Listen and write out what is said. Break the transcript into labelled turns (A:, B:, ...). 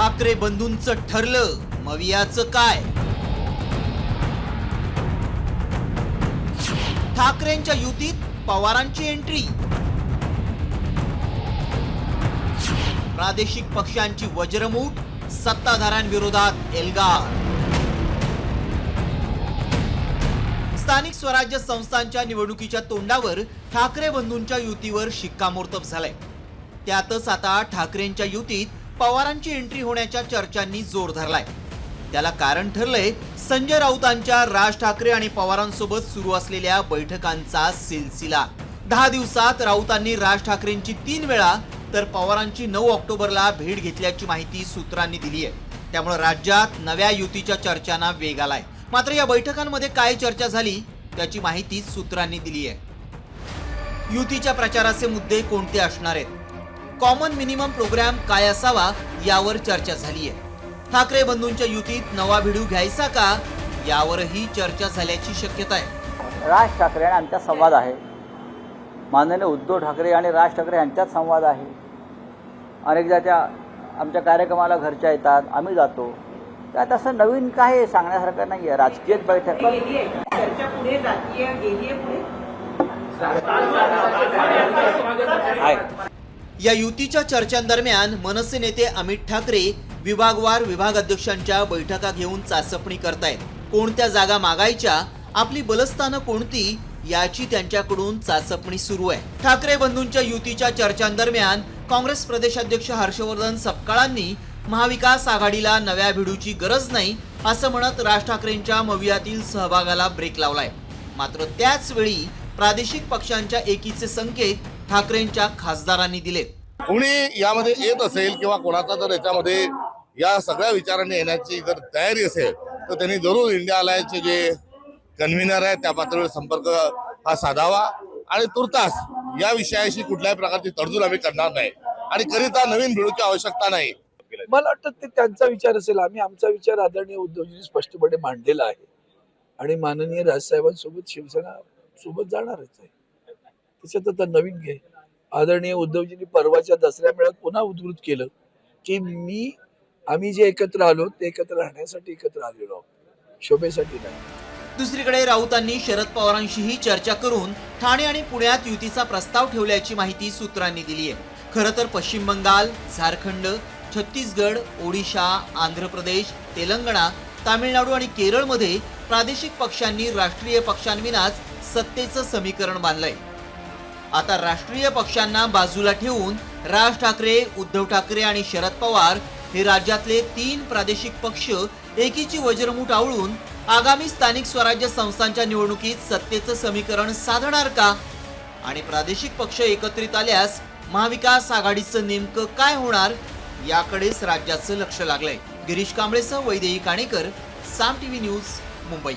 A: ठाकरे बंधूंचं ठरलं मवियाचं काय? ठाकरेंच्या युतीत पवारांची एंट्री प्रादेशिक पक्षांची वज्रमूठ सत्ताधाऱ्यांविरोधात एल्गार. स्थानिक स्वराज्य संस्थांच्या निवडणुकीच्या तोंडावर ठाकरे बंधूंच्या युतीवर शिक्कामोर्तब झालंय. त्यातच आता ठाकरेंच्या युतीत पवारांची एंट्री होण्याच्या चर्चांनी जोर धरलाय. त्याला कारण ठरलंय संजय राऊतांच्या राज ठाकरे आणि पवारांसोबत सुरू असलेल्या बैठकांचा सिलसिला. दहा दिवसात राऊतांनी राज ठाकरेंची तीन वेळा तर पवारांची नऊ ऑक्टोबरला भेट घेतल्याची माहिती सूत्रांनी दिली आहे त्यामुळे राज्यात नव्या युतीच्या चर्चांना वेग आलाय. मात्र या बैठकांमध्ये काय चर्चा झाली त्याची माहिती सूत्रांनी दिली आहे युतीच्या प्रचाराचे मुद्दे कोणते असणार आहेत? कॉमन मिनिमम प्रोग्राम काय असावा यावर चर्चा झाली आहे ठाकरे बंधूंच्या युतीत नवा भिडू घ्यायचा का? यावरही चर्चा झाल्याची शक्यता आहे.
B: राज ठाकरे आणि आमच्यात संवाद आहे. माननीय उद्धव ठाकरे आणि राज ठाकरे यांच्यात संवाद आहे. अनेकदा त्या आमच्या कार्यक्रमाला घरच्या येतात आम्ही जातो. त्यात असं नवीन काय आहे सांगण्यासारखं नाही आहे राजकीय बैठक. आहे.
A: या युतीच्या चर्चांदरम्यान मनसे नेते अमित ठाकरे विभागवार विभाग अध्यक्षांच्या बैठका घेऊन चाचपणी करतायत. कोणत्या जागा मागायच्या आपली बलस्थानं कोणती याची त्यांच्याकडून चाचपणी सुरू आहे. ठाकरे बंधूंच्या युतीच्या चर्चांदरम्यान काँग्रेस प्रदेशाध्यक्ष हर्षवर्धन सपकाळांनी महाविकास आघाडीला नव्या भिडूची गरज नाही असं म्हणत राज ठाकरेंच्या मवियातील सहभागाला ब्रेक लावलाय. मात्र त्याच वेळी प्रादेशिक पक्षांच्या एकीचे संकेत ठाकरेंच्या खासदारांनी दिले
C: कोणी यामध्ये येत असेल किंवा कोणाचा जर याच्यामध्ये या सगळ्या विचारांनी येण्याची जर तयारी असेल तर त्यांनी जरूर इंडिया अलायन्सचे जे कन्व्हिनर आहेत त्या पातळीवर संपर्क हा साधावा आणि तुर्तास या विषयाशी कुठल्याही प्रकारची तडजोड आम्ही करणार नाही. आणि करिता नवीन भिडूची आवश्यकता नाही.
D: मला वाटतं ते त्यांचा विचार असेल. आम्ही आमचा विचार आदरणीय उद्धवजींनी स्पष्टपणे मांडलेला आहे. आणि माननीय राजसाहेबांसोबत शिवसेना सोबत जाणारच आहे. त्याच्यात आता नवीन घे. आदरणीय उद्धवजींनी परवाच्या दसऱ्या मेळ्यात पुन्हा उद्धृत केलं की मी आम्ही जे एकत्र आलो ते एकत्र राहण्यासाठी एकत्र आलेलो आहोत. शोभेसाठी नाही.
A: दुसरीकडे राऊतांनी शरद पवारांशीही चर्चा करून ठाणे आणि पुण्यात युतीचा प्रस्ताव ठेवल्याची माहिती सूत्रांनी दिली आहे. खरं तर पश्चिम बंगाल झारखंड छत्तीसगड ओडिशा आंध्र प्रदेश तेलंगणा तामिळनाडू आणि केरळमध्ये प्रादेशिक पक्षांनी राष्ट्रीय पक्षांविनाच सत्तेचं समीकरण बांधलंय. आता राष्ट्रीय पक्षांना बाजूला ठेवून राज ठाकरे उद्धव ठाकरे आणि शरद पवार हे राज्यातले तीन प्रादेशिक पक्ष एकीची वज्रमूठ आवळून आगामी स्थानिक स्वराज्य संस्थांच्या निवडणुकीत सत्तेचं समीकरण साधणार का? आणि प्रादेशिक पक्ष एकत्रित आल्यास महाविकास आघाडीचं नेमकं काय होणार? याकडेच राज्याचं लक्ष लागलंय. गिरीश कांबळेसह वैदेही काणेकर साम टीव्ही न्यूज मुंबई.